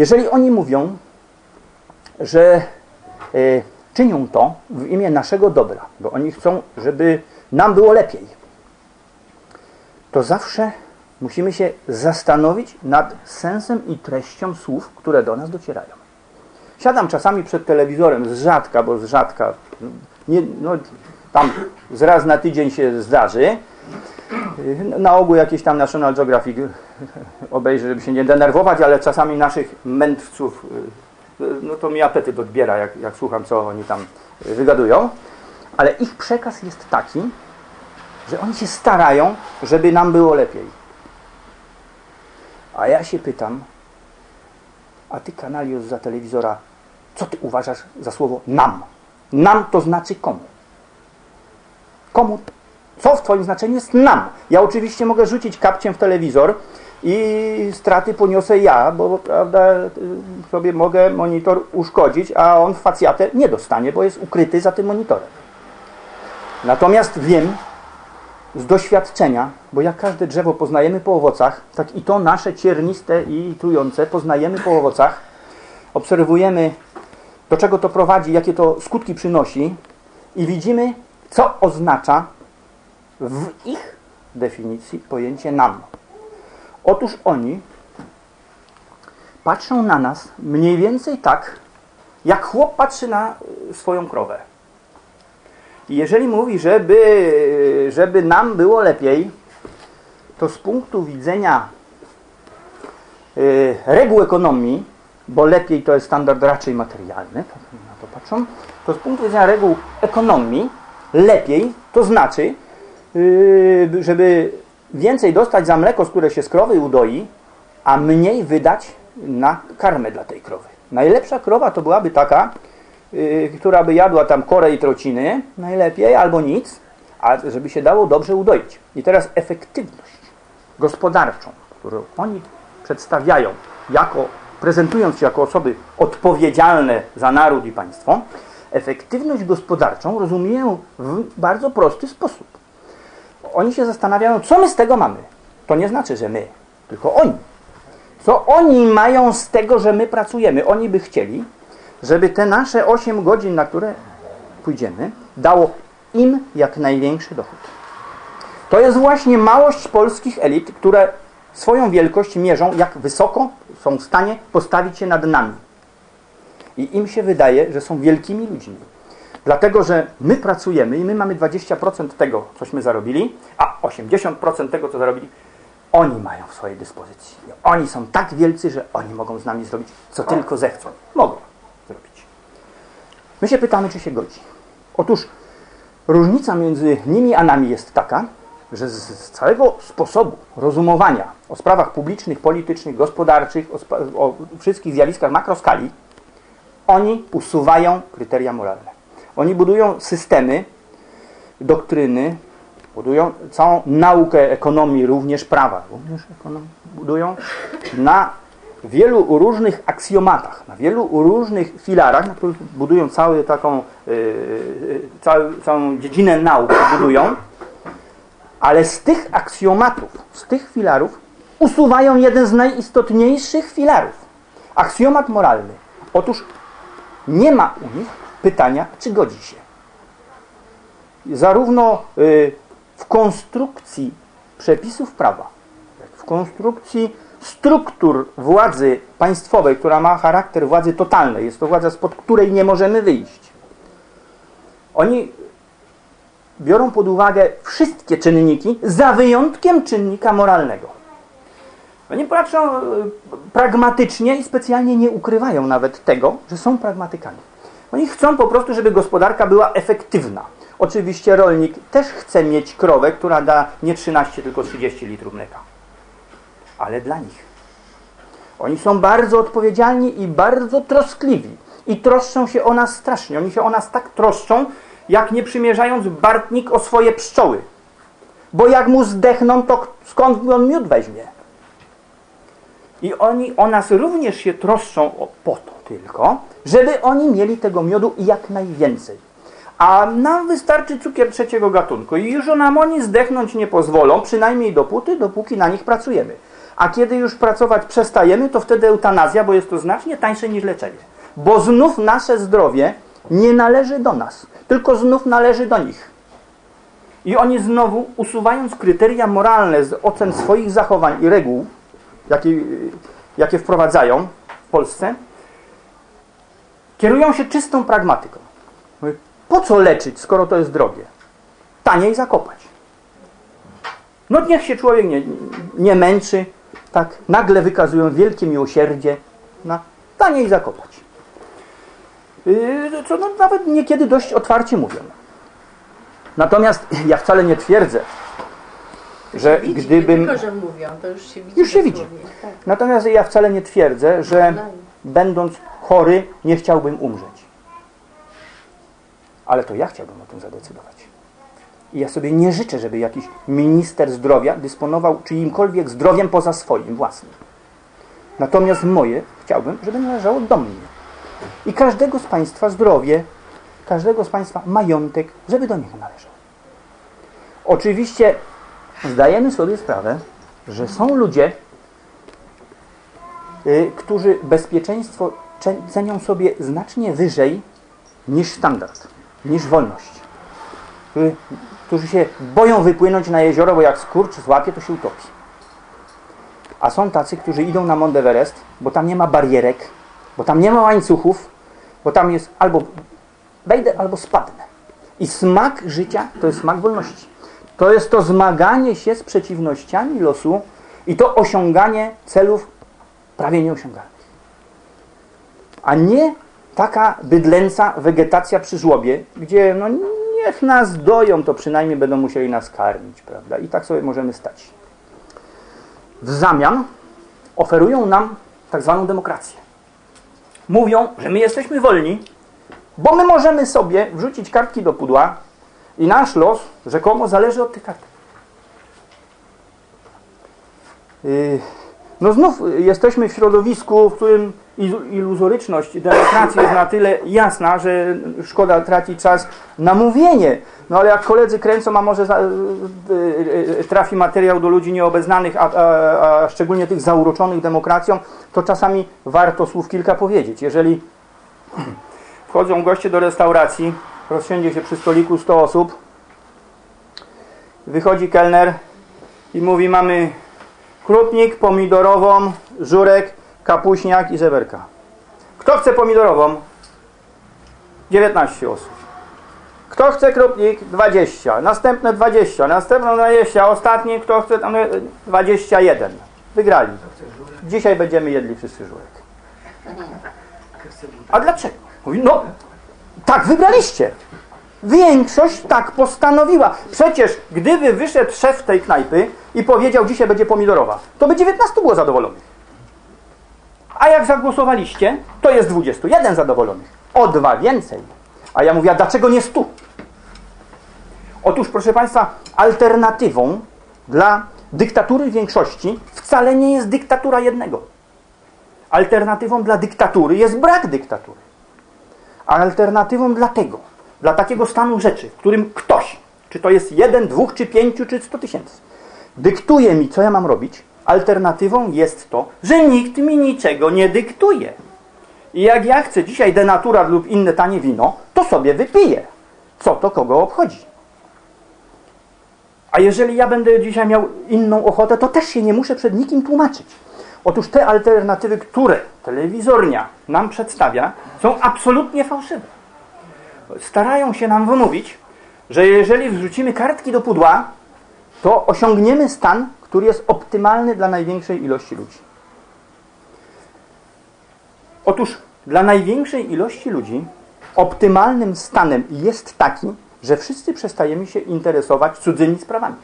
Jeżeli oni mówią, że y, czynią to w imię naszego dobra, bo oni chcą, żeby nam było lepiej, to zawsze musimy się zastanowić nad sensem i treścią słów, które do nas docierają. Siadam czasami przed telewizorem z rzadka, bo z rzadka, nie, no, tam z raz na tydzień się zdarzy. Na ogół jakieś tam National Geographic obejrzę, żeby się nie denerwować, ale czasami naszych mędrców, no to mi apetyt odbiera, jak, jak słucham, co oni tam wygadują. Ale ich przekaz jest taki, że oni się starają, żeby nam było lepiej. A ja się pytam, a ty kanalius za telewizora, co ty uważasz za słowo nam? Nam to znaczy komu? Komu? Co w twoim znaczeniu jest nam? Ja oczywiście mogę rzucić kapciem w telewizor i straty poniosę ja, bo prawda, sobie mogę monitor uszkodzić, a on facjatę nie dostanie, bo jest ukryty za tym monitorem. Natomiast wiem, z doświadczenia, bo jak każde drzewo poznajemy po owocach, tak i to nasze cierniste i trujące poznajemy po owocach. Obserwujemy, do czego to prowadzi, jakie to skutki przynosi i widzimy, co oznacza w ich definicji pojęcie nam. Otóż oni patrzą na nas mniej więcej tak, jak chłop patrzy na swoją krowę. I jeżeli mówi, żeby, żeby nam było lepiej, to z punktu widzenia y, reguł ekonomii, bo lepiej to jest standard raczej materialny, na to patrzą, to z punktu widzenia reguł ekonomii lepiej to znaczy, y, żeby więcej dostać za mleko, z które się z krowy udoi, a mniej wydać na karmę dla tej krowy. Najlepsza krowa to byłaby taka, yy, która by jadła tam korę i trociny, najlepiej, albo nic, a żeby się dało dobrze udoić. I teraz efektywność gospodarczą, którą oni przedstawiają, jako, prezentując się jako osoby odpowiedzialne za naród i państwo, efektywność gospodarczą rozumieją w bardzo prosty sposób. Oni się zastanawiają, co my z tego mamy. To nie znaczy, że my, tylko oni. Co oni mają z tego, że my pracujemy? Oni by chcieli, żeby te nasze 8 godzin, na które pójdziemy, dało im jak największy dochód. To jest właśnie małość polskich elit, które swoją wielkość mierzą, jak wysoko są w stanie postawić się nad nami. I im się wydaje, że są wielkimi ludźmi. Dlatego, że my pracujemy i my mamy 20% tego, cośmy zarobili, a 80% tego, co zarobili, oni mają w swojej dyspozycji. Oni są tak wielcy, że oni mogą z nami zrobić, co tylko zechcą. Mogą zrobić. My się pytamy, czy się godzi. Otóż różnica między nimi a nami jest taka, że z całego sposobu rozumowania o sprawach publicznych, politycznych, gospodarczych, o, o wszystkich zjawiskach makroskali, oni usuwają kryteria moralne. Oni budują systemy, doktryny, budują całą naukę ekonomii, również prawa, również ekonomii, budują na wielu różnych aksjomatach, na wielu różnych filarach, na których budują cały taką, yy, cały, całą dziedzinę nauk budują, ale z tych aksjomatów, z tych filarów usuwają jeden z najistotniejszych filarów. Aksjomat moralny. Otóż nie ma u nich pytania, czy godzi się. Zarówno y, w konstrukcji przepisów prawa, jak w konstrukcji struktur władzy państwowej, która ma charakter władzy totalnej, jest to władza, spod której nie możemy wyjść. Oni biorą pod uwagę wszystkie czynniki, za wyjątkiem czynnika moralnego. Oni patrzą y, pragmatycznie i specjalnie nie ukrywają nawet tego, że są pragmatykami. Oni chcą po prostu, żeby gospodarka była efektywna. Oczywiście rolnik też chce mieć krowę, która da nie 13, tylko 30 litrów mleka. Ale dla nich. Oni są bardzo odpowiedzialni i bardzo troskliwi. I troszczą się o nas strasznie. Oni się o nas tak troszczą, jak nie przymierzając bartnik o swoje pszczoły. Bo jak mu zdechną, to skąd on miód weźmie? I oni o nas również się troszczą po to tylko, żeby oni mieli tego miodu jak najwięcej. A nam wystarczy cukier trzeciego gatunku i już nam oni zdechnąć nie pozwolą, przynajmniej dopóty, dopóki na nich pracujemy. A kiedy już pracować przestajemy, to wtedy eutanazja, bo jest to znacznie tańsze niż leczenie. Bo znów nasze zdrowie nie należy do nas, tylko znów należy do nich. I oni znowu, usuwając kryteria moralne z ocen swoich zachowań i reguł, jakie, jakie wprowadzają w Polsce, kierują się czystą pragmatyką. Po co leczyć, skoro to jest drogie? Taniej zakopać. No niech się człowiek nie, nie męczy, tak nagle wykazują wielkie miłosierdzie, na taniej zakopać. Yy, co no, nawet niekiedy dość otwarcie mówią. Natomiast ja wcale nie twierdzę, że widzi, gdybym... Nie tylko, że mówią, to już się widzi. Już się widzi. Tak. Natomiast ja wcale nie twierdzę, że będąc chory nie chciałbym umrzeć. Ale to ja chciałbym o tym zadecydować. I ja sobie nie życzę, żeby jakiś minister zdrowia dysponował czyimkolwiek zdrowiem poza swoim własnym. Natomiast moje chciałbym, żeby należało do mnie. I każdego z Państwa zdrowie, każdego z Państwa majątek, żeby do niego należał. Oczywiście zdajemy sobie sprawę, że są ludzie, y, którzy bezpieczeństwo cze- cenią sobie znacznie wyżej niż standard, niż wolność. Którzy, którzy się boją wypłynąć na jezioro, bo jak skurcz złapie, to się utopi. A są tacy, którzy idą na Mount Everest, bo tam nie ma barierek, bo tam nie ma łańcuchów, bo tam jest albo wejdę, albo spadnę. I smak życia to jest smak wolności. To jest to zmaganie się z przeciwnościami losu i to osiąganie celów prawie nieosiągalnych. A nie taka bydlęca wegetacja przy żłobie, gdzie no niech nas doją, to przynajmniej będą musieli nas karmić, prawda? I tak sobie możemy stać. W zamian oferują nam tak zwaną demokrację. Mówią, że my jesteśmy wolni, bo my możemy sobie wrzucić kartki do pudła i nasz los rzekomo zależy od tych kartek. Yy, No znów jesteśmy w środowisku, w którym ilu- iluzoryczność demokracji jest na tyle jasna, że szkoda tracić czas na mówienie. No ale jak koledzy kręcą, a może y, y, trafi materiał do ludzi nieobeznanych, a, a, a szczególnie tych zauroczonych demokracją, to czasami warto słów kilka powiedzieć. Jeżeli wchodzą goście do restauracji, rozsiądzie się przy stoliku 100 osób, wychodzi kelner i mówi mamy krupnik, pomidorową, żurek, kapuśniak i żeberka. Kto chce pomidorową? 19 osób. Kto chce krupnik? 20. Następne 20. Następne 20. Ostatni, kto chce tam e, 21. Wygrali. Dzisiaj będziemy jedli wszyscy żurek. A dlaczego? Mówi, no, tak wybraliście. Większość tak postanowiła. Przecież gdyby wyszedł szef tej knajpy i powiedział, dzisiaj będzie pomidorowa, to by 19 było zadowolonych. A jak zagłosowaliście, to jest 21 zadowolonych. O dwa więcej. A ja mówię, a dlaczego nie 100? Otóż, proszę Państwa, alternatywą dla dyktatury większości wcale nie jest dyktatura jednego. Alternatywą dla dyktatury jest brak dyktatury. Alternatywą dla tego, dla takiego stanu rzeczy, w którym ktoś, czy to jest jeden, dwóch, czy pięciu, czy sto tysięcy, dyktuje mi, co ja mam robić, alternatywą jest to, że nikt mi niczego nie dyktuje. I jak ja chcę dzisiaj denaturat lub inne tanie wino, to sobie wypiję. Co to kogo obchodzi? A jeżeli ja będę dzisiaj miał inną ochotę, to też się nie muszę przed nikim tłumaczyć. Otóż te alternatywy, które telewizornia nam przedstawia, są absolutnie fałszywe. Starają się nam wymówić, że jeżeli wrzucimy kartki do pudła, to osiągniemy stan, który jest optymalny dla największej ilości ludzi. Otóż dla największej ilości ludzi optymalnym stanem jest taki, że wszyscy przestajemy się interesować cudzymi sprawami.